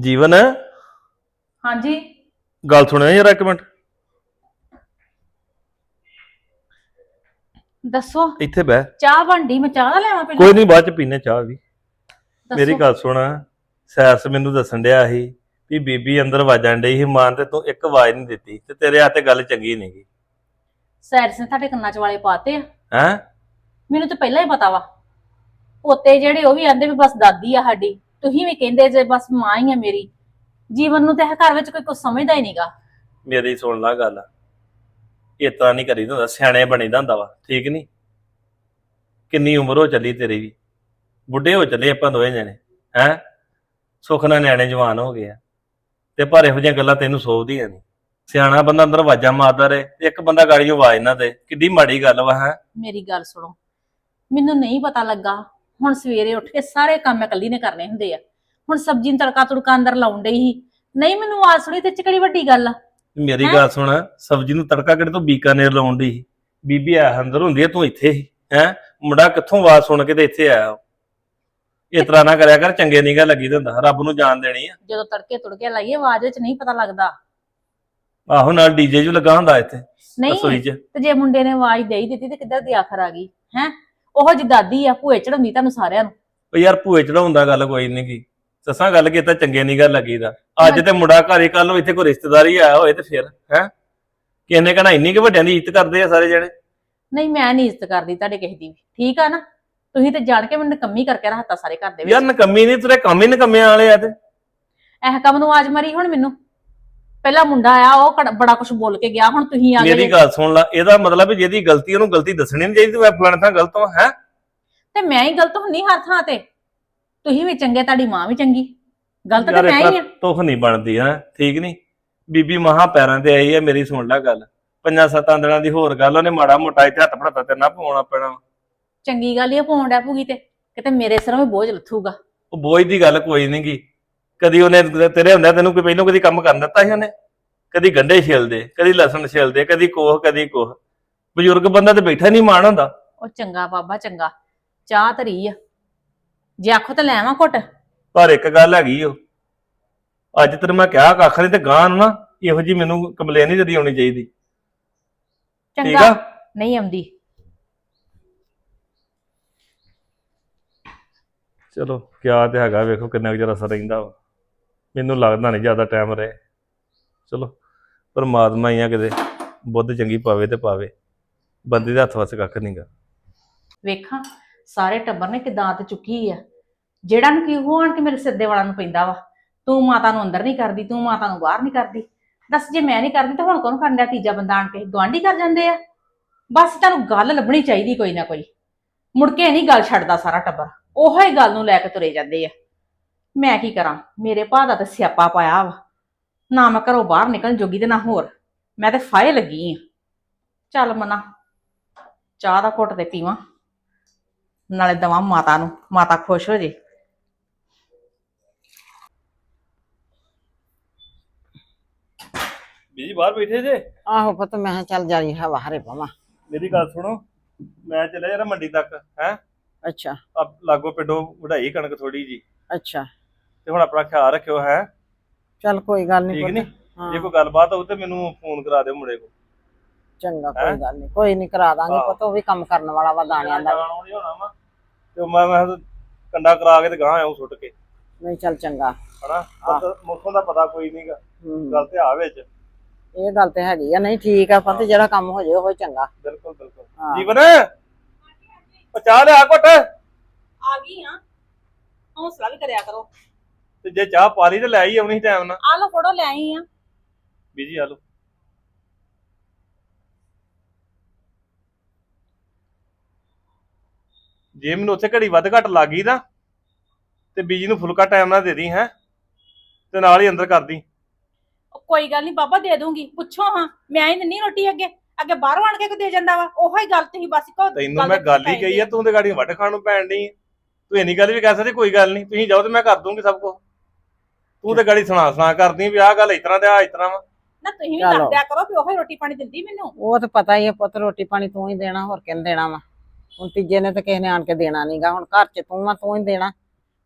ਜੀਵਨ? ਹਾਂਜੀ। ਗੱਲ ਸੁਣਿਆ ਯਾਰ ਇੱਕ ਮਿੰਟ। ਦੱਸੋ। ਇੱਥੇ ਬਹਿ। ਚਾਹ ਬਣਦੀ ਮੈਂ ਚਾਹ ਨਾ ਲੈਵਾਂ ਪਹਿਲਾਂ। ਕੋਈ ਨਹੀਂ ਬਾਅਦ ਚ ਪੀਨੇ ਚਾਹ ਵੀ। ਦੱਸੋ। ਮੇਰੀ ਗੱਲ ਸੁਣ। ਸੈਰਸ ਮੈਨੂੰ ਦੱਸਣ ਡਿਆ ਸੀ ਵੀ ਬੀਬੀ ਅੰਦਰ ਵਾਜਣ ਡਈ ਸੀ ਮਾਂ ਤੇ ਤੂੰ ਇੱਕ ਆਵਾਜ਼ ਨਹੀਂ ਦਿੱਤੀ ਤੇ ਤੇਰੇ ਹੱਥੇ ਗੱਲ ਚੰਗੀ ਨਹੀਂ ਗਈ ਸੈਰਸ ਨੇ ਤੁਹਾਡੇ ਕੰਨਾਂ 'ਚ ਵਾਲੇ ਪਾਤੇ ਆ। ਹੈ? ਮੈਨੂੰ ਤਾਂ ਪਹਿਲਾਂ ਹੀ ਪਤਾ ਵਾ। ਪੋਤੇ ਜਿਹੜੇ ਉਹ ਵੀ ਆਂਦੇ ਵੀ ਬਸ ਦਾਦੀ ਆ ਸਾਡੀ। ਤੁਸੀਂ ਵੀ ਕਹਿੰਦੇ ਜੇ ਬਸ ਮਾਂ ਹੀ ਆ ਮੇਰੀ ਜੀਵਨ ਨੂੰ ਤੇ ਇਹ ਘਰ ਵਿੱਚ ਕੋਈ ਕੁਝ ਸਮਝਦਾ ਹੀ ਨਹੀਂਗਾ। ਮੇਰੀ ਸੁਣ ਲਾ ਗੱਲ। ਤਰ੍ਹਾਂ ਨਹੀਂ ਕਰੀਦਾ ਹੁੰਦਾ ਸਿਆਣੇ ਬਣੀਦਾ ਹੁੰਦਾ ਵਾ ਠੀਕ ਨਹੀਂ ਕਿੰਨੀ ਉਮਰ ਹੋ ਚੱਲੀ ਤੇਰੀ ਵੀ? ਬੁੱਢੇ ਹੋ ਚੱਲੇ ਆਪਾਂ ਦੋਵੇਂ ਜਣੇ ਹੈ? ਸੁੱਖ ਨਾਲ ਨਿਆਣੇ ਜਵਾਨ ਹੋ ਗਏ ਆ। ਤੇ ਪਰ ਇਹੋ ਜਿਹੀਆਂ ਗੱਲਾਂ ਤੈਨੂੰ ਸੋਚਦੀਆਂ ਨਹੀਂ ਸਿਆਣਾ ਬੰਦਾ ਅੰਦਰ ਆਵਾਜ਼ਾਂ ਮਾਰਦਾ ਰਹੇ ਇੱਕ ਬੰਦਾ ਗਾੜੀਓ ਆਵਾਜ਼ ਨਾ ਦੇ ਕਿੱਡੀ ਮਾੜੀ ਗੱਲ ਵਾ ਹੈ? ਮੇਰੀ ਗੱਲ ਸੁਣੋ ਮੈਨੂੰ ਨਹੀਂ ਪਤਾ ਲੱਗਾ ਹੁਣ ਸਵੇਰੇ ਉੱਠ ਕੇ ਸਾਰੇ ਕੰਮ ਮੈਂ ਇਕੱਲੀ ਨੇ ਕਰਨੇ ਹੁੰਦੇ ਆ। ਹੁਣ ਸਬਜ਼ੀ ਨੂੰ ਤੜਕਾ ਤੁੜਕਾ ਅੰਦਰ ਲਾਉਣ ਡਈ ਸੀ। ਨਹੀਂ ਮੈਨੂੰ ਆਵਾਜ਼ ਸੁਣੀ ਤੇ 'ਚ ਕਿਹੜੀ ਵੱਡੀ ਗੱਲ ਆ? ਮੇਰੀ? ਗੱਲ ਸੁਣ ਸਬਜ਼ੀ ਨੂੰ ਤੜਕਾ ਕਿਹੜੇ ਤੋਂ ਬੀਕਾਨੇਰ ਲਾਉਣ ਦੀ ਬੀਬੀ ਆ ਅੰਦਰ ਹੁੰਦੀ ਆ ਤੂੰ ਇੱਥੇ ਹੀ ਹੈ? ਮੁੰਡਾ ਕਿੱਥੋਂ ਆਵਾਜ਼ ਸੁਣ ਕੇ ਤੇ ਇੱਥੇ ਆਇਆ ਇਸ ਤਰ੍ਹਾਂ ਨਾ ਕਰਿਆ ਕਰ ਚੰਗੇ ਨਿਗਾ ਲੱਗੀ ਤੇ ਹੁੰਦਾ ਰੱਬ ਨੂੰ ਜਾਣ ਦੇਣੀ ਆ। ਜਦੋਂ ਤੜਕੇ ਤੁੜਕੇ ਲਾਈਏ ਆਵਾਜ਼ ਵਿੱਚ ਨਹੀਂ ਪਤਾ ਲੱਗਦਾ। ਆਹੋ ਨਾਲ ਡੀਜੇ ਜੂ ਲੱਗਾ ਹੁੰਦਾ ਇੱਥੇ ਰਸੋਈ ਨਹੀਂ 'ਚ। ਤੇ ਜੇ ਮੁੰਡੇ ਨੇ ਆਵਾਜ਼ ਦੇਈ ਦਿੱਤੀ ਤੇ ਕਿੱਧਰ ਦੀ ਆਖਰ ਆ ਗਈ ਹੈ? ਉਹ ਜੀ ਦਾਦੀ ਆ ਭੂਏ ਚੜਾਉਂਦੀ ਤੁਹਾਨੂੰ ਸਾਰਿਆਂ ਨੂੰ। ਉਹ ਯਾਰ ਭੂਏ ਚੜਾਉਂਦਾ ਗੱਲ ਕੋਈ ਨਹੀਂ ਕੀ ਸੱਸਾਂ ਗੱਲ ਕੀਤਾ ਚੰਗੇ ਨਿਗਾ ਲੱਗੀਦਾ ਅੱਜ ਤੇ ਮੁੰਡਾ ਘਰੇ ਕੱਲ ਨੂੰ ਇੱਥੇ ਕੋਈ ਰਿਸ਼ਤੇਦਾਰੀ ਆਇਆ ਹੋਏ ਤੇ ਫਿਰ ਹੈ? ਕਿਹਨੇ ਕਹਣਾ ਇੰਨੀ ਕਿ ਵੱਡਿਆਂ ਦੀ ਇੱਜ਼ਤ ਕਰਦੇ ਆ ਸਾਰੇ ਜਣੇ? ਨਹੀਂ ਮੈਂ ਨਹੀਂ ਇੱਜ਼ਤ ਕਰਦੀ ਤੁਹਾਡੇ ਕਿਸੇ ਦੀ ਵੀ। ਠੀਕ ਆ ਨਾ? ਤੁਸੀਂ ਤੇ ਜਾਣ ਕੇ ਮੈਨੂੰ ਕੰਮੀ ਕਰਕੇ ਰੱਖਤਾ ਸਾਰੇ ਘਰ ਦੇ ਯਾਰ ਵਿੱਚ ਨਕੰਮੀ ਨਹੀਂ ਤੇਰੇ ਕੰਮ ਹੀ ਨਕੰਮਿਆਂ ਵਾਲੇ ਆ ਤੇ। ਇਹ ਕੰਮ ਨੂੰ ਆਜ ਮਾਰੀ ਹੁਣ ਮੈਨੂੰ। ਪਹਿਲਾ ਮੁੰਡਾ ਆਇਆ ਉਹ ਕੜ- ਬੜਾ ਕੁਝ ਬੋਲ ਕੇ ਗਿਆ ਹੁਣ ਤੁਸੀਂ ਆ ਮੇਰੀ ਗਏ ਗੱਲ ਸੁਣ ਲੈ ਇਹਦਾ ਮਤਲਬ ਵੀ ਜਿਹਦੀ ਗਲਤੀ ਉਹਨੂੰ ਗਲਤੀ ਦੱਸਣੀ ਨਹੀਂ ਚਾਹੀਦੀ ਤੂੰ ਫਲਾਣੇ ਥਾਂ ਗਲਤ ਹੋ ਹੈ? ਤੇ ਮੈਂ ਹੀ ਗਲਤ ਹੁੰਨੀ ਹਰ ਥਾਂ ਤੇ। ਤੁਸੀਂ ਵੀ ਚੰਗੇ ਤੁਹਾਡੀ ਮਾਂ ਵੀ ਚੰਗੀ। ਗਲਤ ਤੇ ਮੈਂ ਹੀ ਆ। ਤੁਖ ਨਹੀਂ ਬਣਦੀ ਹੈ? ਠੀਕ ਨਹੀਂ? ਬੀਬੀ ਮਹਾ ਪੈਰਾਂ ਤੇ ਆਈ ਹੈ ਮੇਰੀ ਸੁਣ ਲੈ ਗੱਲ। ਪੰਜਾਂ ਸੱਤਾਂ ਦਿਨਾਂ ਦੀ ਹੋਰ ਗੱਲ ਉਹਨੇ ਮਾੜਾ ਮੋਟਾ ਇੱਥੇ ਹੱਥ ਫੜਾਤਾ ਤੇ ਨਾ ਪਾਉਣਾ ਪੈਣਾ ਚੰਗੀ ਗੱਲ ਹੀ ਆ ਪਾਉਣ ਡੈ ਪੂਗੀ ਤੇ। ਕਿਤੇ ਮੇਰੇ ਸਿਰੋਂ ਵੀ ਬੋਝ ਲੱਥੂਗਾ। ਉਹ ਬੋਝ ਦੀ ਗੱਲ ਕੋਈ ਨਹੀਂ ਗੀ ਕਦੀ ਉਹਨੇ ਤੇਰੇ ਹੁੰਦਿਆਂ ਤੈਨੂੰ ਕੋਈ ਪਹਿਲੋਂ ਕਦੀ ਕੰਮ ਕਰਨ ਦਿੱਤਾ ਸੀ ਉਹਨੇ? ਕਦੀ ਗੰਢੇ ਛਿਲਦੇ ਕਦੀ ਲਸਣ ਛਿਲਦੇ ਕਦੀ ਕੋਹ ਕਦੀ ਕੋਹ। ਬਜ਼ੁਰਗ ਬੰਦਾ ਤੇ ਬੈਠਾ ਨਹੀਂ ਮਾਣ ਹੁੰਦਾ। ਉਹ ਚੰਗਾ ਬਾਬਾ ਚੰਗਾ। ਚਾਹ ਧਰੀ ਆ। ਜੇ ਆਖੋ ਤਾਂ ਲੈ ਆਵਾਂ ਘੁੱਟ। ਪਰ ਇੱਕ ਗੱਲ ਹੈਗੀ ਉਹ ਅੱਜ ਤੈਨੂੰ ਮੈਂ ਕਿਹਾ ਕੱਖ ਨਹੀਂ ਤੇ ਗਾਂ ਨੂੰ ਨਾ ਇਹੋ ਜੀ ਮੈਨੂੰ ਕੰਪਲੇਨ ਨਹੀਂ ਜਦੀ ਆਉਣੀ ਚਾਹੀਦੀ। ਠੀਕ ਚੰਗਾ। ਆ? ਨਹੀਂ ਆਉਂਦੀ। ਚਲੋ ਕਿਆ ਤੇ ਹੈਗਾ ਵੇਖੋ ਕਿੰਨਾ ਕੁ ਅਸਰ ਰਹਿੰਦਾ ਵਾ। ਮੈਨੂੰ ਲੱਗਦਾ ਨਹੀਂ ਜ਼ਿਆਦਾ ਟਾਈਮ ਰਹੇ। ਚਲੋ। ਪਰਮਾਤਮਾ ਹੀ ਆ ਕਿਤੇ, ਬੁੱਧ ਚੰਗੀ ਪਾਵੇ ਤੇ ਪਾਵੇ। ਬੰਦੇ ਦੇ ਹੱਥ ਵਸ ਕੱਖ ਨਹੀਂਗਾ ਵੇਖਾਂ, ਸਾਰੇ ਟੱਬਰ ਨੇ ਕਿਦਾਂ ਤੇ ਚੁੱਕੀ ਆ। ਜਿਹੜਾ ਨੂੰ ਕੀ ਹੋਣ ਕਿ ਮੇਰੇ ਸਿਰ ਦੇ ਨੂੰ ਪੈਂਦਾ ਵਾ। ਤੂੰ ਮਾਤਾ ਨੂੰ ਅੰਦਰ ਨਹੀਂ ਕਰਦੀ, ਤੂੰ ਮਾਤਾ ਨੂੰ ਬਾਹਰ ਨਹੀਂ ਕਰਦੀ। ਦੱਸ ਜੇ ਮੈਂ ਨਹੀਂ ਕਰਦੀ ਤਾਂ ਹੁਣ ਕੌਣ ਕਰਨ ਡਿਆ ਤੀਜਾ ਬੰਦਾ ਆਣ ਕੇ? ਗਵਾਂਢੀ ਕਰ ਜਾਂਦੇ ਆ। ਬਸ ਤੁਹਾਨੂੰ ਗੱਲ ਲੱਭਣੀ ਚਾਹੀਦੀ ਕੋਈ ਨਾ ਕੋਈ। ਮੁੜ ਕੇ ਨਹੀਂ ਗੱਲ ਛੱਡਦਾ ਸਾਰਾ ਟੱਬਰ। ਉਹੋ ਹੀ ਗੱਲ ਨੂੰ ਲੈ ਕੇ ਤੁਰੇ ਜਾਂਦੇ ਆ। ਮੈਂ ਕੀ ਕਰਾਂ? ਮੇਰੇ ਭਾ ਦਾ ਤਾਂ ਸਿਆਪਾ ਪਾਇਆ ਵਾ। ਨਾ ਮੈਂ ਘਰੋਂ ਬਾਹਰ ਨਿਕਲਣ ਜੋਗੀ ਤੇ ਨਾ ਹੋਰ। ਮੈਂ ਤੇ ਫਾਇ ਲੱਗੀ ਆ। ਚੱਲ ਮਨਾ ਚਾਹ ਦਾ ਘੁੱਟ ਤੇ ਪੀਵਾਂ। ਨਾਲੇ ਦਵਾਂ ਮਾਤਾ ਨੂੰ ਮਾਤਾ ਖੁਸ਼ ਹੋ ਜੇ। ਬੀਜੀ ਬਾਹਰ ਬੈਠੇ ਜੇ? ਆਹੋ ਪੁੱਤ ਮੈਂ ਕਿਹਾ ਚੱਲ ਜਾਰੀ ਹਵਾ ਹਰੇ ਪਵਾਂ। ਮੇਰੀ ਗੱਲ ਸੁਣੋ ਮੈਂ ਚੱਲਿਆ ਜਰਾ ਮੰਡੀ ਤੱਕ ਹੈ? ਅੱਛਾ। ਲਾਗੋ ਪਿੰਡੋਂ ਵਢਾਈ ਕਣਕ ਥੋੜੀ ਜੀ। ਅੱਛਾ। ਤੇ ਹੁਣ ਆਪਣਾ ਖਿਆਲ ਰੱਖਿਓ ਹੈ? ਚੱਲ ਕੋਈ ਗੱਲ ਨਹੀਂ ਠੀਕ ਹਾਂ, ਜੇ ਕੋਈ ਗੱਲਬਾਤ ਹੋਊ ਤੇ ਮੈਨੂੰ ਫੋਨ ਕਰਾ ਦਿਓ ਮੁੰਡੇ ਕੋਲ। ਚੰਗਾ? ਕੋਈ ਗੱਲ ਨਹੀਂ ਕੋਈ ਨਹੀਂ ਕਰਾ ਦਾਂਗੇ। ਪੁੱਤ ਉਹ ਵੀ ਕੰਮ ਕਰਨ ਵਾਲਾ ਵਾ ਦਾਣਿਆਂ ਦਾ। ਜਾਣਾ ਨਹੀਂ ਹੋਣਾ ਵਾ। ਤੇ ਮੈਂ ਮੈਂ ਕਿਹਾ ਕੰਡਾ ਕਰਾ ਕੇ ਤੇ ਗਾਂ ਆਉਂ ਸੁੱਟ ਕੇ। ਨਹੀਂ ਚੱਲ ਚੰਗਾ। ਹਨਾ? ਮੌਸਮ ਦਾ ਪਤਾ ਕੋਈ ਨਹੀਂਗਾ ਗੱਲ ਤੇ ਆ ਵਿੱਚ। ਇਹ ਗੱਲ ਤੇ ਹੈਗੀ ਆ। ਨਹੀਂ ਠੀਕ ਆ ਪੁੱਤ ਜਿਹੜਾ ਕੰਮ ਹੋ ਜਾਏ ਉਹ ਹੀ ਚੰਗਾ। ਬਿਲਕੁਲ ਬਿਲਕੁਲ। ਜੀਵਨ ਉਹ ਚਾਹ ਲਿਆ ਘੁੱਟ। ਆ ਗਈ ਆ। ਹੌਸਲਾ ਵੀ ਕਰਿਆ ਕਰੋ। ਤੇ ਜੇ ਚਾਹ ਪਾ ਲਈ ਤੇ ਲੈ ਹੀ ਆਉਣੀ ਟਾਈਮ ਨਾਲ। ਆ ਲੋ ਫੜੋ ਲੈ ਆਈ ਆ। ਬੀਜੀ ਆ ਲੋ ਜੇ ਮੈਨੂੰ ਉੱਥੇ ਘੜੀ ਵੱਧ ਘੱਟ ਲੱਗ ਗਈ ਨਾ ਤੇ ਬੀਜੀ ਨੂੰ ਫੁਲਕਾ ਟਾਈਮ ਨਾਲ ਦੇ ਦੀ ਹੈ। ਤੇ ਨਾਲ ਹੀ ਅੰਦਰ ਕਰ ਦੀ ਕੋਈ ਗੱਲ ਨਹੀਂ ਬਾਬਾ ਦੇ ਦੂੰਗੀ। ਪੁੱਛੋ ਹਾਂ ਮੈਂ ਹੀ ਦਿੰਨੀ ਰੋਟੀ ਅੱਗੇ। ਅੱਗੇ ਬਾਹਰੋਂ ਆਣ ਕੇ ਕੋ ਦੇ ਜਾਂਦਾ ਵਾ? ਉਹੋ ਹੀ ਗੱਲ ਤੁਸੀਂ ਬਸ ਇੱਕੋ ਤੈਨੂੰ ਮੈਂ ਗੱਲ ਹੀ ਕਹੀ ਆ ਤੂੰ ਤੇ ਗਾੜੀ ਵੱਢ ਖਾਣ ਨੂੰ ਪੈਣ ਆਂ। ਤੂੰ ਇੰਨੀ ਗੱਲ ਵੀ ਕਹਿ ਸਕਦੀ ਕੋਈ ਗੱਲ ਨਹੀਂ। ਤੁਸੀਂ ਜਾਓ ਤੇ ਮੈਂ ਕਰ ਦੂੰਗੀ ਸਭ ਕੁਝ ਤੂੰ ਤੇ ਗਾੜੀ ਸੁਣਾ ਸੁਣਾ ਕਰਦੀ ਵੀ ਆਹ ਗੱਲ ਇਸ ਤਰ੍ਹਾਂ ਤੇ ਆਹ ਇਸ ਤਰ੍ਹਾਂ ਵਾ। ਨਾ ਤੁਸੀਂ ਵੀ ਚਲੋ। ਕਰਦਿਆ ਕਰੋ ਵੀ ਉਹੋ ਹੀ ਰੋਟੀ ਪਾਣੀ ਦਿੰਦੀ ਮੈਨੂੰ। ਉਹ ਤਾਂ ਪਤਾ ਹੀ ਆ ਪੁੱਤ ਰੋਟੀ ਪਾਣੀ ਤੂੰ ਹੀ ਦੇਣਾ ਹੋਰ ਕਿਹਨੇ ਦੇਣਾ ਵਾ? ਹੁਣ ਤੀਜੇ ਨੇ ਤਾਂ ਕਿਸੇ ਨੇ ਆਣ ਕੇ ਦੇਣਾ ਨਹੀਂਗਾ ਹੁਣ ਘਰ 'ਚ ਤੂੰ ਆ ਤੂੰ ਹੀ ਦੇਣਾ।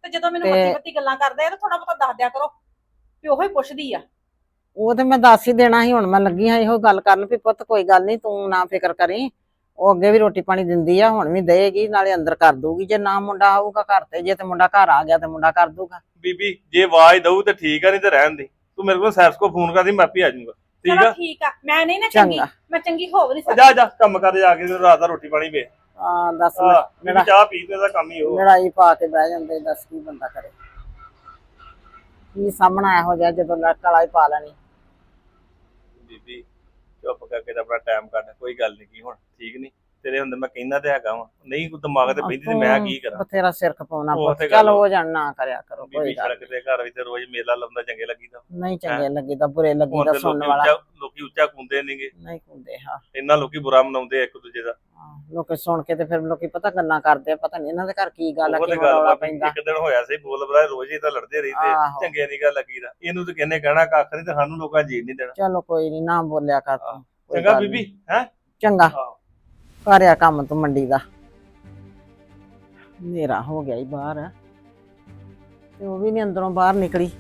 ਤੇ ਜਦੋਂ ਮੈਨੂੰ ਤੇ- ਮੱਤੀ ਮੱਤੀ ਗੱਲਾਂ ਕਰਦੇ ਆ ਤਾਂ ਥੋੜਾ ਬਹੁਤਾ ਦੱਸ ਦਿਆ ਕਰੋ ਵੀ ਉਹੋ ਹੀ ਪੁੱਛਦੀ ਆ। ਉਹ ਤੇ ਮੈਂ ਦੱਸ ਹੀ ਦੇਣਾ ਸੀ ਹੁਣ ਮੈਂ ਲੱਗੀ ਹਾਂ ਇਹੋ ਗੱਲ ਕਰਨ ਵੀ ਪੁੱਤ ਕੋਈ ਗੱਲ ਨਹੀਂ ਤੂੰ ਨਾ ਫਿਕਰ ਕਰੀ। ਉਹ ਅੱਗੇ ਵੀ ਰੋਟੀ ਪਾਣੀ ਦਿੰਦੀ ਆ ਹੁਣ ਵੀ ਦੇਗੀ ਨਾਲੇ ਅੰਦਰ ਕਰ ਦੂਗੀ ਜੇ ਨਾ ਮੁੰਡਾ ਆਊਗਾ ਘਰ ਤੇ ਜੇ ਤੇ ਮੁੰਡਾ ਘਰ ਆ ਗਿਆ ਤੇ ਮੁੰਡਾ ਕਰ ਦੂਗਾ ਬੀਬੀ ਜੇ ਆਵਾਜ਼ ਦਊ ਤੇ ਠੀਕ ਆ ਨਹੀਂ ਤੇ ਰਹਿਣ ਦੇ। ਤੂੰ ਮੇਰੇ ਕੋਲ ਸੈਰਸ ਕੋ ਫੋਨ ਕਰਦੀ ਮੈਂ ਆਪੇ ਆ ਜਾਊਂਗਾ। ਠੀਕ ਚਲੋ ਆ? ਠੀਕ ਆ। ਮੈਂ ਨਹੀਂ ਨਾ ਚੰਗੀ। ਚੰਗਾ ਮੈਂ ਚੰਗੀ ਹੋ ਵੀ ਨਹੀਂ ਸਕਦੀ। ਜਾ ਜਾ ਕੰਮ ਕਰ ਜਾ ਕੇ ਤੇ ਰਾਤ ਦਾ ਰੋਟੀ ਪਾਣੀ ਵੇ ਆ ਦੱਸ ਮੇਰਾ ਚਾਹ ਪੀ ਤੇ ਦਾ ਕੰਮ ਹੀ ਉਹ। ਲੜਾਈ ਪਾ ਕੇ ਬਹਿ ਜਾਂਦੇ ਦੱਸ ਕੀ ਬੰਦਾ ਕਰੇ। ਕੀ ਸਾਹਮਣਾ ਇਹੋ ਜਿਹਾ ਜਦੋਂ ਲੜ ਕਲਾਈ ਪਾ ਲੈਣੀ। ਬੀਬੀ ਚੁੱਪ ਕਰਕੇ ਤਾਂ ਆਪਣਾ ਟਾਈਮ ਕੱਢ ਕੋਈ ਗੱਲ ਨਹੀਂ ਕੀ ਹੁਣ ਠੀਕ ਨਹੀਂ ਤੇਰੇ ਹੁੰਦੇ ਮੈਂ ਕਹਿੰਦਾ ਤੇ ਹੈਗਾ ਵਾ। ਨਹੀਂ ਕੋਈ ਦਿਮਾਗ ਤੇ ਪੈਂਦੀ ਤੇ ਮੈਂ ਕੀ ਕਰਾਂ? ਬਥੇਰਾ ਸਿਰ ਖਪਾਉਣਾ ਉਹ ਤੇ ਗੱਲ ਚੱਲ ਹੋ ਜਾਣ ਨਾ ਕਰਿਆ ਕਰੋ ਕੋਈ ਬੀਬੀ ਗੱਲ ਸੜਕ ਦੇ ਘਰ ਵਿੱਚ ਰੋਜ਼ ਮੇਲਾ ਲਾਉਂਦਾ ਚੰਗੇ ਲੱਗੀਦਾ। ਨਹੀਂ ਚੰਗੇ ਲੱਗੀਦਾ ਬੁਰੇ ਲੱਗੀਦਾ ਸੁਣਨ ਲੋਕੀ ਵਾਲਾ। ਉੱਚਾ ਲੋਕੀ ਉੱਚਾ ਕੁੰਦੇ ਨੇਗੇ ਨਹੀਂ ਹੁੰਦੇ ਹਾਂ। ਇੰਨਾ ਲੋਕੀ ਬੁਰਾ ਮਨਾਉਂਦੇ ਆ ਇੱਕ ਦੂਜੇ ਦਾ। ਹਾਂ, ਲੋਕੀ ਸੁਣ ਕੇ ਤੇ ਫਿਰ ਲੋਕੀ ਪਤਾ ਗੱਲਾਂ ਕਰਦੇ ਆ ਪਤਾ ਨਹੀਂ ਇਹਨਾਂ ਦੇ ਘਰ ਕੀ ਗੱਲ ਆ ਉਹ ਤੇ ਕਿਉਂ ਗੱਲ ਰੌਲਾ ਵਾ ਪੈਂਦਾ। ਇੱਕ ਦਿਨ ਹੋਇਆ ਸੀ ਬੋਲ ਬਲਾ ਰੋਜ਼ ਹੀ ਤਾਂ ਲੜਦੇ ਰਹਿੰਦੇ ਆਹੋ। ਚੰਗੇ ਨਹੀਂ ਗੱਲ ਲੱਗੀਦਾ। ਇਹਨੂੰ ਤਾਂ ਕਹਿੰਦੇ ਕਹਿਣਾ ਕੱਖ ਨਹੀਂ ਤੇ ਸਾਨੂੰ ਲੋਕਾਂ ਜੀਣ ਨਹੀਂ ਦੇਣਾ। ਚਲੋ ਕੋਈ ਨਹੀਂ ਨਾ ਬੋਲਿਆ ਕਰ ਤੂੰ ਕੋਈ ਚੰਗਾ ਗੱਲ ਬੀਬੀ। ਹੈ? ਚੰਗਾ। ਕਰਿਆ ਕੰਮ ਤੂੰ ਮੰਡੀ ਦਾ। ਮੇਰਾ ਹੋ ਗਿਆ ਹੀ ਬਾਹਰ। ਤੇ ਉਹ ਵੀ ਨਹੀਂ ਅੰਦਰੋਂ ਬਾਹਰ ਨਿਕਲੀ।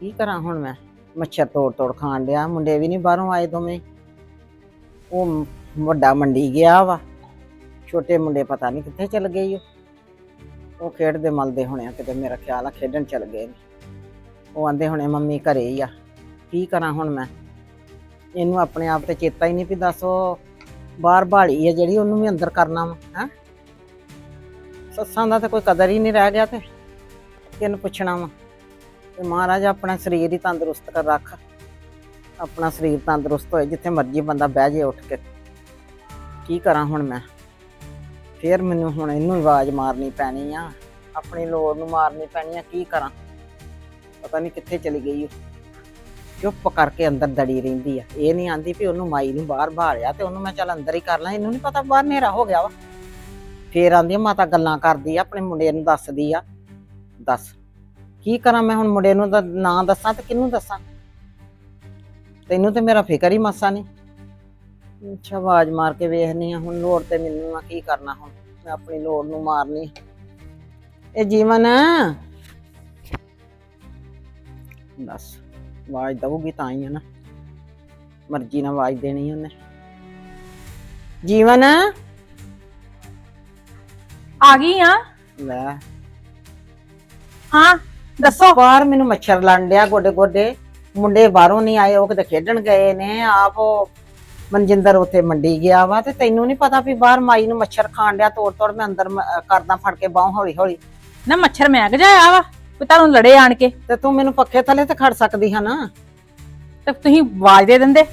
ਕੀ ਕਰਾਂ ਹੁਣ ਮੈਂ? ਮੱਛਰ ਤੋੜ ਤੋੜ ਖਾਣ ਡਿਆ। ਮੁੰਡੇ ਵੀ ਨਹੀਂ ਬਾਹਰੋਂ ਆਏ ਦੋਵੇਂ। ਉਹ ਵੱਡਾ ਮੰਡੀ ਗਿਆ ਵਾ। ਛੋਟੇ ਮੁੰਡੇ ਪਤਾ ਨਹੀਂ ਕਿੱਥੇ ਚਲ ਗਏ ਈ ਉਹ। ਖੇਡਦੇ ਮਲਦੇ ਹੋਣੇ ਆ, ਕਿਤੇ ਮੇਰਾ ਖਿਆਲ ਆ ਖੇਡਣ ਚਲ ਗਏ ਨੇ। ਉਹ ਆਂਦੇ ਹੋਣੇ, ਮੰਮੀ ਘਰੇ ਹੀ ਆ। ਕੀ ਕਰਾਂ ਹੁਣ ਮੈਂ? ਇਹਨੂੰ ਆਪਣੇ ਆਪ ਤੇ ਚੇਤਾ ਹੀ ਨਹੀਂ ਵੀ ਦੱਸੋ ਬਾਹਰ ਬਾੜੀ ਹੈ ਜਿਹੜੀ ਉਹਨੂੰ ਵੀ ਅੰਦਰ ਕਰਨਾ ਵਾ, ਹੈ? ਸੱਸਾਂ ਦਾ ਤਾਂ ਕੋਈ ਕਦਰ ਹੀ ਨਹੀਂ ਰਹਿ ਗਿਆ ਤੇ ਕਿਹਨੂੰ ਪੁੱਛਣਾ ਵਾ ਤੇ ਮਹਾਰਾਜ ਆਪਣਾ ਸਰੀਰ ਹੀ ਤੰਦਰੁਸਤ ਕਰ ਰੱਖ। ਆਪਣਾ ਸਰੀਰ ਤੰਦਰੁਸਤ ਹੋਏ, ਜਿੱਥੇ ਮਰਜ਼ੀ ਬੰਦਾ ਬਹਿ ਜੇ ਉੱਠ ਕੇ। ਕੀ ਕਰਾਂ ਹੁਣ ਮੈਂ? ਫੇਰ ਮੈਨੂੰ ਹੁਣ ਇਹਨੂੰ ਆਵਾਜ਼ ਮਾਰਨੀ ਪੈਣੀ ਆ। ਆਪਣੀ ਲੋੜ ਨੂੰ ਮਾਰਨੀ ਪੈਣੀ ਆ, ਕੀ ਕਰਾਂ? ਪਤਾ ਨਹੀਂ ਕਿੱਥੇ ਚਲੀ ਗਈ ਉਹ। ਚੁੱਪ ਕਰਕੇ ਅੰਦਰ ਦੜੀ ਰਹਿੰਦੀ ਆ। ਇਹ ਨਹੀਂ ਆਂਦੀ ਵੀ ਉਹਨੂੰ ਮਾਈ ਨੂੰ ਬਾਹਰ ਭਾਲਿਆ ਤੇ ਉਹਨੂੰ ਮੈਂ ਚੱਲ ਅੰਦਰ ਹੀ ਕਰ ਲਾਂ ਇਹਨੂੰ ਨਹੀਂ ਪਤਾ ਬਾਹਰ ਹਨੇਰਾ ਹੋ ਗਿਆ ਵਾ। ਫੇਰ ਆਂਦੀ ਆ, ਮਾਤਾ ਗੱਲਾਂ ਕਰਦੀ ਆ ਆਪਣੇ ਮੁੰਡੇ ਨੂੰ ਦੱਸਦੀ ਆ। ਦੱਸ ਕੀ ਕਰਾਂ ਮੈਂ ਹੁਣ ਮੁੰਡੇ ਨੂੰ ਤਾਂ ਨਾਂ ਦੱਸਾਂ ਤੇ ਕਿਹਨੂੰ ਦੱਸਾਂ? ਤੈਨੂੰ ਤੇ ਮੇਰਾ ਫਿਕਰ ਹੀ ਮਾਸਾ ਨਹੀਂ ਅੱਛਾ ਆਵਾਜ਼ ਮਾਰ ਕੇ ਵੇਖਨੀ ਆ ਹੁਣ ਲੋੜ ਤੇ ਮੈਨੂੰ ਆ ਕੀ ਕਰਨਾ ਹੁਣ? ਮੈਂ ਆਪਣੀ ਲੋੜ ਨੂੰ ਮਾਰਨੀ ਇਹ ਜੀਵਨ। ਦੱਸ। ਆਵਾਜ਼ ਦਊਗੀ ਤਾਂ ਹੀ ਹੈ ਨਾ। ਮਰਜ਼ੀ ਨਾਲ ਆਵਾਜ਼ ਦੇਣੀ ਉਹਨੇ। ਜੀਵਨ। ਆ ਗਈ ਆ? ਲੈ। ਹਾਂ ਦੱਸੋ। ਬਾਹਰ ਮੈਨੂੰ ਮੱਛਰ ਲੜਨ ਡਿਆ ਗੋਡੇ ਗੋਡੇ। ਮੁੰਡੇ ਬਾਹਰੋਂ ਨਹੀਂ ਆਏ ਉਹ ਕਿਤੇ ਖੇਡਣ ਗਏ ਨੇ ਆਪ ਉਹ ਮਨਜਿੰਦਰ ਉੱਥੇ ਮੰਡੀ ਗਿਆ ਵਾ ਤੇ ਤੈਨੂੰ ਨਹੀਂ ਪਤਾ ਵੀ ਬਾਹਰ ਮਾਈ ਨੂੰ ਮੱਛਰ ਖਾਣ ਡਿਆ ਤੋੜ ਤੋੜ ਮੈਂ ਅੰਦਰ ਮ- ਕਰਦਾ ਫੜ ਕੇ ਬਾਹ ਹੌਲੀ ਹੌਲੀ ਨਾ ਮੱਛਰ ਮੈਂ ਗਜਾਇਆ ਵਾ? ਵੀ ਤੁਹਾਨੂੰ ਲੜੇ ਆਣ ਕੇ। ਤੇ ਤੂੰ ਮੈਨੂੰ ਪੱਖੇ ਥੱਲੇ ਤੇ ਖੜ ਸਕਦੀ ਹੈ ਨਾ। ਤੇ ਤੁਸੀਂ ਆਵਾਜ਼ ਦੇ ਦਿੰਦੇ।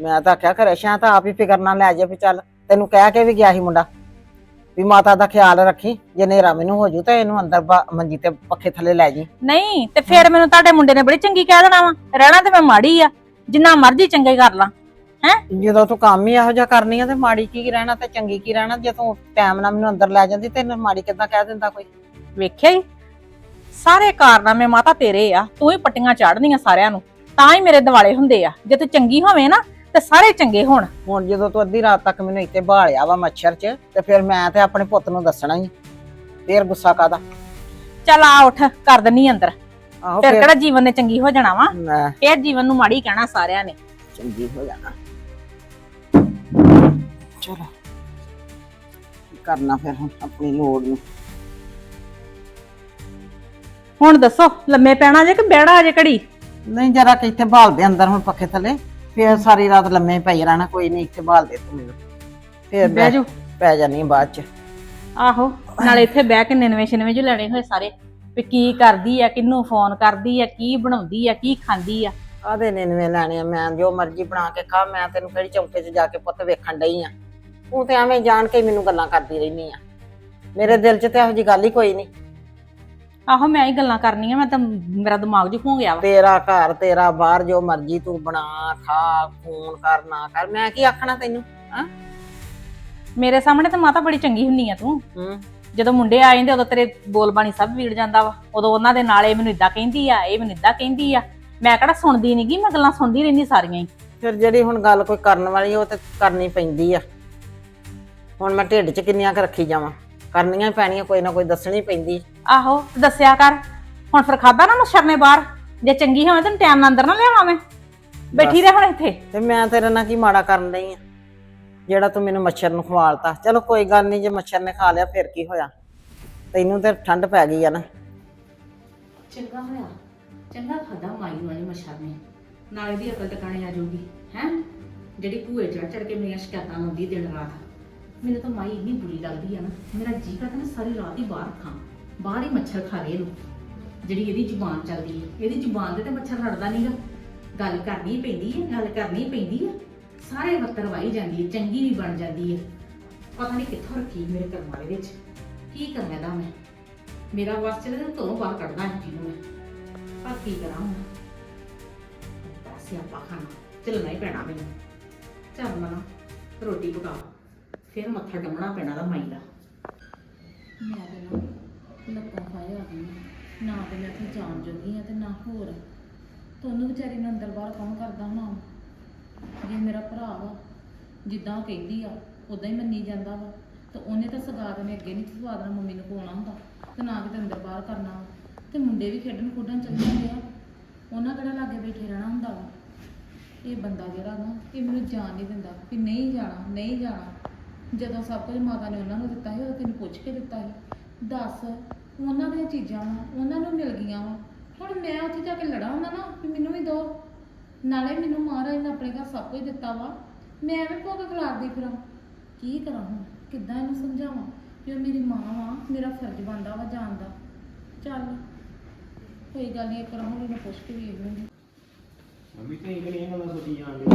ਮੈਂ ਤਾਂ ਆਖਿਆ ਘਰੇ ਸ਼ਾਂ ਤਾਂ ਆਪ ਹੀ ਫਿਕਰ ਨਾ ਲੈ ਜਾ ਵੀ ਚੱਲ ਤੈਨੂੰ ਕਹਿ ਕੇ ਵੀ ਗਿਆ ਸੀ ਮੁੰਡਾ। ਵੀ ਮਾਤਾ ਦਾ ਖਿਆਲ ਰੱਖੀ ਜੇ ਨੇਰਾ ਮੈਨੂੰ ਹੋ ਜੂ ਤਾਂ ਇਹਨੂੰ ਅੰਦਰ ਬਾ- ਮੰਜੀ ਤੇ ਪੱਖੇ ਥੱਲੇ ਲੈ ਜੀ। ਨਹੀਂ ਤੇ ਫਿਰ ਮੈਨੂੰ ਤੁਹਾਡੇ ਮੁੰਡੇ ਨੇ ਬੜੀ ਚੰਗੀ ਕਹਿ ਦੇਣਾ ਵਾ। ਰਹਿਣਾ ਤੇ ਮੈਂ ਮਾੜੀ ਆ ਜਿੰਨਾ ਮਰਜ਼ੀ ਚੰਗਾ ਹੀ ਕਰ ਲਾਂ ਜਦੋਂ ਤੂੰ ਕੰਮ ਹੀ ਇਹੋ ਜਿਹਾ ਕਰਨੀ ਆ ਤੇ ਮਾੜੀ ਕੀ ਰਹਿਣਾ ਤੇ ਚੰਗੀ ਕੀ ਰਹਿਣਾ ਜੇ ਤੂੰ ਟਾਈਮ ਨਾਲ ਮੈਨੂੰ ਅੰਦਰ ਲੈ ਜਾਂਦੀ ਤੇ ਇਹਨੂੰ ਮਾੜੀ ਕਿੱਦਾਂ ਕਹਿ ਦਿੰਦਾ ਕੋਈ? ਵੇਖਿਆ ਹੀ ਸਾਰੇ ਕਾਰਨਾਮੇ ਮਾਤਾ ਤੇਰੇ ਆ ਤੂੰ ਹੀ ਪੱਟੀਆਂ ਚਾੜਨੀਆਂ ਸਾਰਿਆਂ ਨੂੰ ਤਾਂ ਹੀ ਮੇਰੇ ਦਿਵਾਲੇ ਹੁੰਦੇ ਆ। ਜੇ ਤੂੰ ਚੰਗੀ ਹੋਵੇਂ ਨਾ ਤੇ ਸਾਰੇ ਚੰਗੇ ਹੋਣ। ਹੁਣ ਜਦੋਂ ਤੂੰ ਅੱਧੀ ਰਾਤ ਤੱਕ ਮੈਨੂੰ ਇੱਥੇ ਭਾਲਿਆ ਵਾ ਮੱਛਰ 'ਚ ਤੇ ਫਿਰ ਮੈਂ ਤੇ ਆਪਣੇ ਪੁੱਤ ਨੂੰ ਦੱਸਣਾ ਹੀ ਫੇਰ ਗੁੱਸਾ ਕਾਦਾ ਚੱਲ ਆ ਉੱਠ ਕਰ ਦਿੰਨੀ ਅੰਦਰ। ਆਹੋ ਫਿਰ ਫਿਰ ਕਿਹੜਾ ਜੀਵਨ ਨੇ ਚੰਗੀ ਹੋ ਜਾਣਾ ਵਾ? ਮੈਂ ਫੇਰ ਜੀਵਨ ਨੂੰ ਮਾੜੀ ਕਹਿਣਾ ਸਾਰਿਆਂ ਨੇ। ਚੰਗੀ ਹੋ ਜਾਣਾ। ਚਲੋ। ਕੀ ਕਰਨਾ ਫਿਰ ਹੁਣ ਆਪਣੀ ਲੋੜ ਨੂੰ? ਹੁਣ ਦੱਸੋ ਲੰਮੇ ਪੈਣਾ ਜੇ ਕਿ ਬਹਿਣਾ ਜੇ ਘੜੀ? ਨਹੀਂ ਜਰਾ ਕਿ ਇੱਥੇ ਭਾਲ ਦੇ ਅੰਦਰ ਹੁਣ ਪੱਖੇ ਥੱਲੇ। ਫਿਰ ਸਾਰੀ ਰਾਤ ਲੰਮੇ ਪਈ ਰਹਿਣਾ ਕੋਈ ਨਹੀਂ ਇੱਥੇ ਭਾਲ ਦੇ ਤੂੰ ਮੈਨੂੰ। ਫਿਰ ਬਹਿ ਜਾਓ। ਪੈ ਜਾਨੀ ਬਾਅਦ ਚ। ਆਹੋ ਨਾਲੇ ਇੱਥੇ ਬਹਿ ਕੇ ਨਿਨਵੇਂ ਸ਼ਿਨਵੇਂ ਜੋ ਲੈਣੇ ਹੋਏ ਸਾਰੇ। ਵੀ ਕੀ ਕਰਦੀ ਆ ਕਿੰਨੂੰ ਫੋਨ ਕਰਦੀ ਆ ਕੀ ਬਣਾਉਂਦੀ ਆ ਕੀ ਖਾਂਦੀ ਆ। ਆਦੇ ਨਿਨਵੇਂ ਲੈਣੇ ਆ ਮੈਂ ਜੋ ਮਰਜ਼ੀ ਬਣਾ ਕੇ ਖਾ ਮੈਂ ਤੈਨੂੰ ਕਿਹੜੀ ਚੌਂਕੇ 'ਚ ਜਾ ਕੇ ਪੁੱਤ ਵੇਖਣ ਡਈ ਆ। ਤੂੰ ਤੇ ਐਵੇਂ ਜਾਣ ਕੇ ਮੈਨੂੰ ਗੱਲਾਂ ਕਰਦੀ ਰਹਿਨੀ ਆ। ਮੇਰੇ ਦਿਲ 'ਚ ਤੇ ਇਹੋ ਜੀ ਗੱਲ ਹੀ ਕੋਈ ਨਹੀਂ। ਆਹੋ ਮੈਂ ਹੀ ਗੱਲਾਂ ਕਰਨੀਆਂ ਮੈਂ ਤਾਂ ਮੇਰਾ ਦਿਮਾਗ ਜਿਹਾ ਹੋ ਗਿਆ ਵਾ। ਤੇਰਾ ਘਰ ਤੇਰਾ ਬਾਹਰ ਜੋ ਮਰਜ਼ੀ ਤੂੰ ਬਣਾ ਖਾ ਫੋਨ ਕਰ ਨਾ ਕਰ ਮੈਂ ਕੀ ਆਖਣਾ ਤੈਨੂੰ ਮੇਰੇ ਸਾਹਮਣੇ ਤਾਂ ਮਾਤਾ ਬੜੀ ਚੰਗੀ ਹੁੰਨੀ ਆ ਤੂੰ। ਹੂੰ। ਜਦੋਂ ਮੁੰਡੇ ਆ ਜਾਂਦੇ ਉਦੋਂ ਤੇਰੇ ਬੋਲ ਬਾਣੀ ਸਭ ਵੀੜ ਜਾਂਦਾ ਵਾ। ਉਦੋਂ ਉਹਨਾਂ ਦੇ ਨਾਲ ਇਹ ਮੈਨੂੰ ਇਦਾਂ ਕਹਿੰਦੀ ਆ ਇਹ ਮੈਨੂੰ ਇਦਾਂ ਕਹਿੰਦੀ ਆ। ਮੈਂ ਕਿਹੜਾ ਸੁਣਦੀ ਨਹੀਂਗੀ ਮੈਂ ਗੱਲਾਂ ਸੁਣਦੀ ਰਹਿੰਦੀ ਸਾਰੀਆਂ ਹੀ। ਫਿਰ ਜਿਹੜੀ ਹੁਣ ਗੱਲ ਕੋਈ ਕਰਨ ਵਾਲੀ ਉਹ ਤੇ ਕਰਨੀ ਪੈਂਦੀ ਆ। ਹੁਣ ਮੈਂ ਢਿੱਡ 'ਚ ਕਿੰਨੀਆਂ ਕੁ ਰੱਖੀ ਜਾਵਾਂ। ਕਰਨੀਆਂ ਹੀ ਪੈਣੀਆਂ ਕੋਈ ਨਾ ਕੋਈ ਦੱਸਣੀ ਪੈਂਦੀ। ਆਹੋ ਦੱਸਿਆ ਕਰ। ਹੁਣ ਫਿਰ ਖਾਦਾ ਨਾ ਮੱਛਰ ਨੇ ਬਾਹਰ। ਜੇ ਚੰਗੀ ਹੋਵੇ ਤੈਨੂੰ ਟਾਈਮ ਨਾਲ ਅੰਦਰ ਨਾ ਲਿਆਵਾਂ ਮੈਂ। ਬੈਠੀ ਰਹਿ ਹੁਣ ਇੱਥੇ। ਤੇ ਮੈਂ ਤੇਰੇ ਨਾਲ ਕੀ ਮਾੜਾ ਕਰਨ ਡਈ ਆ? ਜਿਹੜਾ ਤੂੰ ਮੈਨੂੰ ਮੱਛਰ ਨੂੰ ਖਵਾਲਤਾ। ਚਲੋ ਕੋਈ ਗੱਲ ਨਹੀਂ ਜੇ ਮੱਛਰ ਨੇ ਖਾ ਲਿਆ ਫਿਰ ਕੀ ਹੋਇਆ? ਤੈਨੂੰ ਤੇ ਠੰਡ ਪੈ ਗਈ ਆ ਨਾ। ਚੰਗਾ ਹੋਇਆ। ਚੰਗਾ ਖਾਦਾ ਮਾਈ ਵਾਲੇ ਮੱਛਰ ਨੇ। ਨਾਲੇ ਦੀ ਅਕਲ ਟਿਕਾਣੇ ਆ ਜਾਊਗੀ ਹੈ? ਜਿਹੜੀ ਭੂਏ ਚੜ ਚੜ ਕੇ ਮੇਰੀਆਂ ਸ਼ਿਕਾਇਤਾਂ ਲਾਉਂਦੀ ਦਿਨ ਰਾਤ। ਮੈਨੂੰ ਤਾਂ ਮਾਈ ਇੰਨੀ ਬੁਰੀ ਲੱਗਦੀ ਆ ਨਾ। ਮੇਰਾ ਜੀ ਕਰਦਾ ਮੈਂ ਸਾਰੀ ਰਾਤ ਹੀ ਬਾਹਰ ਰੱਖਾਂ ਬਾਹਰ ਹੀ ਮੱਛਰ ਖਾ ਲੇ ਇਹਨੂੰ। ਜਿਹੜੀ ਇਹਦੀ ਜ਼ੁਬਾਨ ਚੱਲਦੀ ਹੈ ਇਹਦੀ ਜ਼ੁਬਾਨ ਤੇ ਮੱਛਰ ਲੜਦਾ ਨਹੀਂਗਾ ਗੱਲ ਕਰਨੀ ਪੈਂਦੀ ਹੈ ਗੱਲ ਕਰਨੀ ਪੈਂਦੀ ਹੈ ਸਾਰੇ ਵੱਤਰ ਵਾਈ ਜਾਂਦੀ ਹੈ ਚੰਗੀ ਵੀ ਬਣ ਜਾਂਦੀ ਹੈ ਪਤਾ ਨਹੀਂ ਕਿੱਥੋਂ ਰੱਖੀ ਮੇਰੇ ਕਰਮਾਂ ਦੇ ਵਿੱਚ। ਕੀ ਕਰਨਾ ਇਹਦਾ ਮੈਂ? ਮੇਰਾ ਵਾਸ ਚਲੇ ਤਾਂ ਘਰੋਂ ਬਾਹਰ ਕੱਢਦਾ ਹੈ ਜਿਹਨੂੰ ਮੈਂ। ਪਰ ਕੀ ਕਰਾਂ ਹੁਣ? ਪੈਸੇ ਆਪਾਂ ਖਾਣਾ। ਚੱਲਣਾ ਹੀ ਪੈਣਾ ਮੈਨੂੰ। ਚੱਲ ਮਨਾ, ਰੋਟੀ ਪਕਾ। ਫਿਰ ਮੱਥਾ ਡੰਮਣਾ ਪੈਣਾ ਦਾ ਮਾਈ ਦਾ ਮੈਂ ਤੇ ਲੱਤਾਂ ਖਾਏ ਆ ਗਈਆਂ। ਨਾ ਤੇ ਮੈਂ ਇੱਥੇ ਜਾਣ ਜੋਗੀ ਆ ਤੇ ਨਾ ਹੋਰ। ਤੁਹਾਨੂੰ ਵਿਚਾਰੀ ਨੂੰ ਅੰਦਰ ਬਾਹਰ ਕੌਣ ਕਰਦਾ ਹੋਣਾ ਜੇ ਮੇਰਾ ਭਰਾ ਵਾ, ਜਿੱਦਾਂ ਉਹ ਕਹਿੰਦੀ ਆ ਉਦਾਂ ਹੀ ਮੰਨੀ ਜਾਂਦਾ ਵਾ। ਤੇ ਉਹਨੇ ਤਾਂ ਸਗਾਤ ਨੇ ਅੱਗੇ ਨਹੀਂ ਸਵਾਦ ਨਾਲ ਮੰਮੀ ਨੂੰ ਪਾਉਣਾ ਹੁੰਦਾ। ਤੇ ਨਾ ਕਿਤੇ ਅੰਦਰ ਬਾਹਰ ਕਰਨਾ ਵਾ। ਤੇ ਮੁੰਡੇ ਵੀ ਖੇਡਣ ਖੁੱਡਣ ਚੱਲ ਜਾਂਦੇ ਆ। ਉਹਨਾਂ ਕਿਹੜਾ ਲਾਗੇ ਬੈਠੇ ਰਹਿਣਾ ਹੁੰਦਾ ਵਾ? ਇਹ ਬੰਦਾ ਜਿਹੜਾ ਨਾ, ਇਹ ਮੈਨੂੰ ਜਾਣ ਨਹੀਂ ਦਿੰਦਾ ਕਿ ਨਹੀਂ ਜਾਣਾ ਨਹੀਂ ਜਾਣਾ। ਜਦੋਂ ਸਭ ਕੁਝ ਮਾਤਾ ਨੇ ਉਹਨਾਂ ਨੂੰ ਦਿੱਤਾ ਸੀ, ਉਹ ਤੈਨੂੰ ਪੁੱਛ ਕੇ ਦਿੱਤਾ ਸੀ। ਦੱਸ ਉਹਨਾਂ ਦੀਆਂ ਚੀਜ਼ਾਂ ਵਾ ਉਹਨਾਂ ਨੂੰ ਮਿਲ ਗਈਆਂ ਵਾ। ਹੁਣ ਮੈਂ ਉੱਥੇ ਜਾ ਕੇ ਲੜਾਂ ਉਹਨਾਂ ਨਾਲ ਵੀ ਮੈਨੂੰ ਵੀ ਦਿਓ ਨਾਲੇ ਮੈਨੂੰ ਮਹਾਰਾਜ ਨੇ ਆਪਣੇ ਘਰ ਸਭ ਕੁਝ ਦਿੱਤਾ ਵਾ। ਮੈਂ ਐਵੇਂ ਭੋਗ ਖਿਲਾਰਦੀ ਫਿਰਾਂ। ਕੀ ਕਰਾਂ ਹੁਣ? ਕਿੱਦਾਂ ਇਹਨੂੰ ਸਮਝਾਵਾਂ? ਕਿ ਉਹ ਮੇਰੀ ਮਾਂ ਵਾ ਮੇਰਾ ਫਰਜ਼ ਬਣਦਾ ਵਾ ਜਾਣ ਦਾ। ਚੱਲ ਕੋਈ ਗੱਲ ਨਹੀਂ ਇੱਕ ਵਾਰ ਹੁਣ ਇਹਨੂੰ ਪੁੱਛ ਕੇ ਵੇਖ ਲੂੰਗੀ। ਮੰਮੀ ਤੁਸੀਂ ਕਿਹੜੀਆਂ ਗੱਲਾਂ ਸੋਚੀ ਜਾਂਦੇ ਹੋ?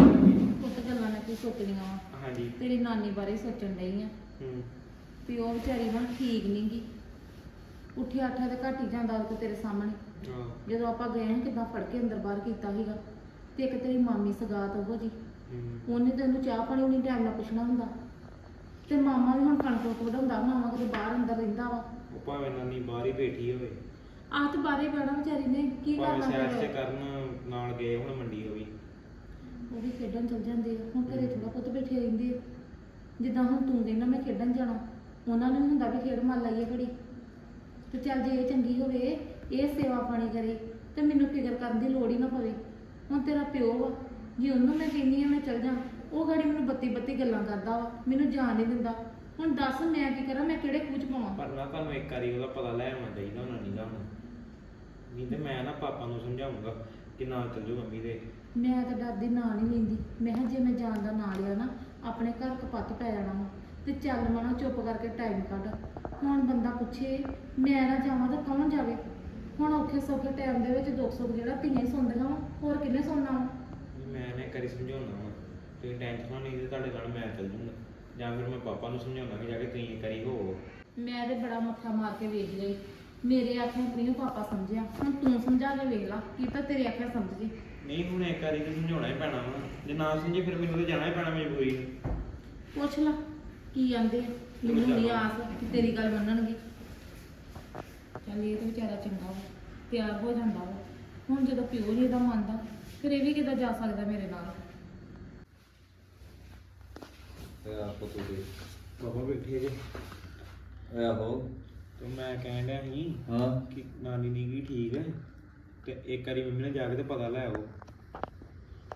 ਗੱਲਾਂ ਮੈਂ ਕੀ ਸੋਚਣੀਆਂ ਵਾ। ਹਾਂਜੀ। ਤੇਰੀ ਨਾਨੀ ਬਾਰੇ ਸੋਚਣ ਡਈ ਆ। ਹੂੰ। ਵੀ ਉਹ ਵਿਚਾਰੀ ਹੁਣ ਠੀਕ ਨੀ ਗੀ। ਉੱਠਿਆ ਅੱਠਿਆ ਤੇ ਘੱਟ ਹੀ ਜਾਂਦਾ ਉਹ ਤੇਰੇ ਸਾਹਮਣੇ। ਹਾਂ। ਜਦੋਂ ਆਪਾਂ ਗਏ ਹਾਂ ਕਿੱਦਾਂ ਫੜ ਕੇ ਅੰਦਰ ਬਾਹਰ ਕੀਤਾ ਸੀਗਾ। ਤੇ ਇੱਕ ਤੇਰੀ ਮਾਮੀ ਸਗਾਤ ਉਹ ਜੀ ਉਹਨੇ ਤੈਨੂੰ ਚਾਹ ਪਾਣੀ ਨਹੀਂ ਟਾਈਮ ਨਾਲ ਪੁੱਛਣਾ ਹੁੰਦਾ। ਤੇ ਮਾਮਾ ਵੀ ਹੁਣ ਕਣਕ ਵਢਾਉਂਦਾ ਮਾਮਾ ਕਿਤੇ ਬਾਹਰ ਅੰਦਰ ਰਹਿੰਦਾ ਵਾ। ਉਹ ਭਾਵੇਂ ਨਾਨੀ ਬਾਹਰ ਹੀ ਬੈਠੀ ਹੋਵੇ। ਆਹ ਤੇ ਬਾਰੇ ਬੈਣਾ ਵਿਚਾਰੀ ਨੇ ਕੀ ਭਾਵੇਂ ਕਰਨਾ ਸੈਰ ਤੇ ਫਿਰ? ਕਰਨ ਨਾਲ ਗਏ ਹੁਣ ਮੰਡੀ ਉਹ ਵੀ। ਉਹ ਵੀ ਖੇਡਣ ਚਲ ਜਾਂਦੇ ਆ। ਹੁਣ ਘਰੇ ਥੋੜਾ ਪੁੱਤ ਬੈਠੇ ਰਹਿੰਦੇ ਆ। ਜਿੱਦਾਂ ਹੁਣ ਤੂੰ ਕਹਿੰਦਾ ਮੈਂ ਖੇਡਣ ਜਾਣਾ। ਉਹਨਾਂ ਨੂੰ ਹੁੰਦਾ ਵੀ ਖੇਡ ਮੰਨ ਲਾਈਏ ਘੜੀ। ਤੇ ਚੱਲ ਜੇ ਇਹ ਚੰਗੀ ਹੋਵੇ ਇਹ ਸੇਵਾ ਪਾਣੀ ਕਰੇ ਤੇ ਮੈਨੂੰ ਫਿਕਰ ਕਰਨ ਦੀ ਲੋੜ ਹੀ ਨਾ ਪਵੇ। ਹੁਣ ਤੇਰਾ ਪਿਓ ਵਾ ਜੇ ਉਹਨੂੰ ਮੈਂ ਕਹਿੰਦੀ ਆ ਮੈਂ ਚਲ ਜਾ ਉਹ ਗਾੜੀ ਮੈਨੂੰ ਬੱਤੀ ਬੱਤੀ ਗੱਲਾਂ ਕਰਦਾ ਵਾ ਮੈਨੂੰ ਜਾਣ ਨਹੀਂ ਦਿੰਦਾ। ਹੁਣ ਦੱਸ ਮੈਂ ਕੀ ਕਰਾਂ ਮੈਂ ਕਿਹੜੇ ਖੂਚ ਪਾਵਾਂ? ਪਰ ਨਾ ਤੁਹਾਨੂੰ ਇੱਕ ਵਾਰੀ ਉਹਦਾ ਪਤਾ ਲੈ ਆਉਣਾ ਚਾਹੀਦਾ ਉਹਨਾਂ ਨਹੀਂ ਹੁਣ। ਨਹੀਂ ਤੇ ਮੈਂ ਨਾ ਪਾਪਾ ਨੂੰ ਸਮਝਾਉਂਗਾ ਕਿ ਨਾ ਚੱਲੋ ਮੰਮੀ ਦੇ। ਮੈਂ ਤਾਂ ਡਰਦੀ ਨਾਂ ਨਹੀਂ ਲੈਂਦੀ। ਮੈਂ ਕਿਹਾ ਜੇ ਮੈਂ ਜਾਣ ਦਾ ਨਾਂ ਲਿਆ ਨਾ ਆਪਣੇ ਘਰ ਕਪੱਤ ਪੈ ਜਾਣਾ ਵਾ। ਤੇ ਚੱਲ ਮਣਾ ਚੁੱਪ ਕਰਕੇ ਟਾਈਮ ਕੱਢ। ਹੁਣ ਬੰਦਾ ਪੁੱਛੇ ਮੈਂ ਨਾ ਜਾਵਾਂ ਤਾਂ ਕੌਣ ਜਾਵੇ? ਹੁਣ ਔਖੇ ਸੌਖੇ ਟਾਈਮ ਦੇ ਵਿੱਚ ਦੁੱਖ ਸੁੱਖ ਜਿਹੜਾ ਧੀਆਂ ਹੀ ਸੁਣਦੀਆਂ ਵਾ ਹੋਰ ਕਿੰਨੇ ਸੁਣਨਾ ਵਾ? ਮੈਂ ਨੇ ਕਰੀ ਸਮਝਾਉਣਾ ਵਾ। ਤੁਸੀਂ ਟੈਨਸ਼ਨ ਨਾ ਲਈ ਤੇ ਤੁਹਾਡੇ ਨਾਲ ਮੈਂ ਚੱਲ ਜੂੰਗਾ ਜਾਂ ਫਿਰ ਮੈਂ ਪਾਪਾ ਨੂੰ ਸਮਝਾਉਣਾ ਕਿ ਜਾ ਕੇ ਤੁਸੀਂ ਕਰੀ ਹੋ ਮੈਂ ਤੇ ਬੜਾ ਮੱਥਾ ਮਾਰ ਕੇ ਵੇਖ ਲਈ। ਮੇਰੇ ਆਖਿਆਂ ਪ੍ਰਿਯ ਪਾਪਾ ਸਮਝਿਆ। ਹੁਣ ਤੂੰ ਸਮਝਾ ਕੇ ਵੇਖ ਲਾ ਕੀ ਤਾਂ ਤੇਰੇ ਆਖਿਆਂ ਸਮਝ ਜੀ ਨਹੀਂ ਹੁਣ ਇੱਕ ਵਾਰੀ ਤੇ ਸਮਝਾਉਣਾ ਹੀ ਪੈਣਾ ਵਾ। ਜੇ ਨਾ ਸਮਝੇ ਫਿਰ ਮੈਨੂੰ ਤੇ ਜਾਣਾ ਹੀ ਪੈਣਾ ਮਜਬੂਰੀ ਨੂੰ ਪੁੱਛ ਲਾ। ਕੀ ਆਂਦੇ ਆ? ਮੈਨੂੰ ਨਹੀਂ ਆਸ ਕਿ ਤੇਰੀ ਗੱਲ ਮੰਨਣਗੇ। ਚੱਲ ਇਹ ਤਾਂ ਵਿਚਾਰਾ ਚੰਗਾ ਵਾ ਤਿਆਰ ਹੋ ਜਾਂਦਾ ਵਾ। ਹੁਣ ਜਦੋਂ ਪਿਓ ਨਹੀਂ ਇਹਦਾ ਮੰਨਦਾ ਫਿਰ ਇਹ ਵੀ ਕਿੱਦਾਂ ਜਾ ਸਕਦਾ ਮੇਰੇ ਨਾਲ? ਤੇ ਆਪੋ ਤੁਸੀਂ? ਬਾਬਾ ਬੈਠੇ ਜੇ। ਆਹੋ। ਤੇ ਮੈਂ ਕਹਿਣ ਡਿਆ ਸੀ ਹਾਂ। ਕਿ ਨਾਨੀ ਨੀ ਗੀ ਠੀਕ ਤੇ ਇੱਕ ਵਾਰੀ ਮੰਮੀ ਨੇ ਜਾ ਕੇ ਤੇ ਪਤਾ ਲੈ ਆਓ।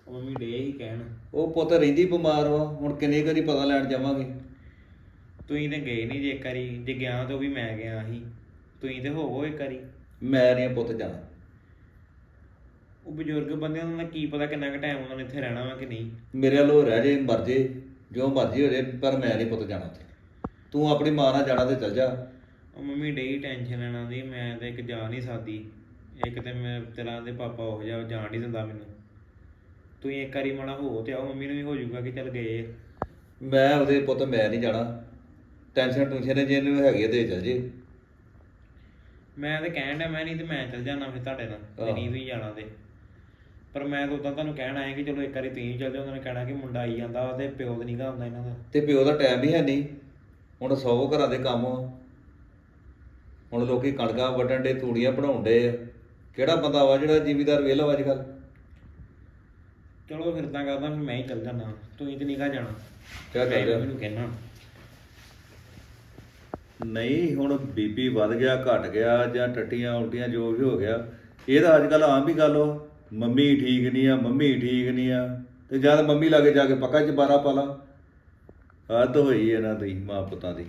ਉਹ ਮੰਮੀ ਡੇ ਹੀ ਕਹਿਣ। ਉਹ ਪੁੱਤ ਰਹਿੰਦੀ ਬਿਮਾਰ ਵਾ ਹੁਣ ਕਿੰਨੇ ਕਰੀ ਪਤਾ ਲੈਣ ਜਾਵਾਂਗੇ। ਤੁਸੀਂ ਤੇ ਗਏ ਨਹੀਂ ਜੇ ਇੱਕ ਵਾਰੀ ਜੇ ਗਿਆ ਤਾਂ ਉਹ ਵੀ ਮੈਂ ਗਿਆ ਸੀ। ਤੁਸੀਂ ਤੇ ਹੋਵੋ ਇੱਕ ਵਾਰੀ। ਮੈਂ ਨਹੀਂ ਪੁੱਤ ਜਾਣਾ। ਉਹ ਬਜ਼ੁਰਗ ਬੰਦਿਆਂ ਦਾ ਕੀ ਪਤਾ ਕਿੰਨਾ ਕੁ ਟਾਈਮ ਉਹਨਾਂ ਨੇ ਇੱਥੇ ਰਹਿਣਾ ਵਾ ਕਿ ਨਹੀਂ। ਮੇਰੇ ਵੱਲੋਂ ਰਹਿ ਜੇ ਮਰ ਜੇ ਜੋ ਮਰਜ਼ੀ ਹੋ ਜੇ ਪਰ ਮੈਂ ਨਹੀਂ ਪੁੱਤ ਜਾਣਾ ਉੱਥੇ। ਤੂੰ ਆਪਣੀ ਮਾਂ ਨਾਲ ਜਾਣਾ ਤੇ ਚੱਲ ਜਾ। ਉਹ ਮੰਮੀ ਡੇ ਟੈਨਸ਼ਨ ਲੈਣਾ ਦੀ ਮੈਂ ਤੇ ਇੱਕ ਜਾ ਨਹੀਂ ਸਕਦੀ। ਇੱਕ ਤੇ ਮੈਂ ਤੇਰਾ ਦੇ ਪਾਪਾ ਹੋ ਜਾ ਜਾਣ ਨਹੀਂ ਦਿੰਦਾ ਮੈਨੂੰ। ਤੁਸੀਂ ਇੱਕ ਵਾਰੀ ਮਾੜਾ ਹੋ ਤੇ ਆਓ ਮੰਮੀ ਨੂੰ ਵੀ ਹੋ ਜਾਊਗਾ ਕਿ ਚੱਲ ਗਏ। ਮੈਂ ਉਹਦੇ ਪੁੱਤ ਮੈਂ ਨਹੀਂ ਜਾਣਾ। ਟੈਨਸ਼ਨ ਟੂਸ਼ਨ ਜੇ ਇਹਨੂੰ ਹੈਗੀ ਆ ਤੇ ਚੱਲ ਜੇ। ਮੈਂ ਤੇ ਕਹਿਣ ਡਿਆ ਮੈਂ ਨਹੀਂ ਤੇ ਮੈਂ ਚੱਲ ਜਾਣਾ ਫਿਰ ਤੁਹਾਡੇ ਨਾਲ ਆਹ। ਨਹੀਂ ਤੁਸੀਂ ਜਾਣਾ ਤੇ। ਪਰ ਮੈਂ ਤਾਂ ਉਦਾਂ ਤੁਹਾਨੂੰ ਕਹਿਣ ਆਇਆ ਕਿ ਚਲੋ ਇੱਕ ਵਾਰੀ ਤੁਸੀਂ ਚੱਲ ਜਾਓ ਉਹਨਾਂ ਨੇ ਕਹਿਣਾ ਕਿ ਮੁੰਡਾ ਆਈ ਜਾਂਦਾ ਵਾ ਤੇ ਪਿਓ ਤੇ ਨਹੀਂਗਾ ਆਉਂਦਾ ਇਹਨਾਂ ਦਾ। ਤੇ ਪਿਓ ਦਾ ਟਾਈਮ ਵੀ ਹੈ ਨਹੀਂ ਹੁਣ 100 ਘਰਾਂ ਦੇ ਕੰਮ ਆ। ਹੁਣ ਲੋਕੀ ਕਣਕਾਂ ਵੱਢਣ ਦੇ ਤੂੜੀਆਂ ਬਣਾਉਣ ਦੇ ਆ। ਕਿਹੜਾ ਬੰਦਾ ਵਾ ਜਿਹੜਾ ਜ਼ਿਮੀਦਾਰ ਵਿਹਲਾ ਵਾ ਅੱਜ ਕੱਲ ਚਲੋ ਫਿਰ ਤਾਂ ਕਰਦਾ ਫਿਰ ਮੈਂ ਹੀ ਚੱਲ ਜਾਣਾ ਤੁਸੀਂ ਤੇ ਨਹੀਂਗਾ ਜਾਣਾ। ਕਿਆ ਮੈਂ ਚੱਲ ਜਾ ਮੈਨੂੰ ਕਹਿਣਾ। ਨਹੀਂ, ਹੁਣ ਬੀਪੀ ਵੱਧ ਗਿਆ, ਘਟ ਗਿਆ, ਜਾਂ ਟੱਟੀਆਂ ਉਲਟੀਆਂ ਜੋ ਵੀ ਹੋ ਗਿਆ, ਇਹ ਤਾਂ ਅੱਜ ਕੱਲ ਆਮ ਹੀ ਗੱਲ ਵਾ ਮੰਮੀ ਠੀਕ ਨਹੀਂ ਆ, ਮੰਮੀ ਠੀਕ ਨਹੀਂ ਆ। ਤੇ ਜਦ ਮੰਮੀ ਲਾਗੇ ਜਾ ਕੇ ਪੱਕਾ ਚ ਬਾਰਾ ਪਾ ਲਾ। ਆਦਤ ਹੋਈ ਇਹਨਾਂ ਦੀ, ਮਾਂ ਪੁੱਤਾਂ ਦੀ।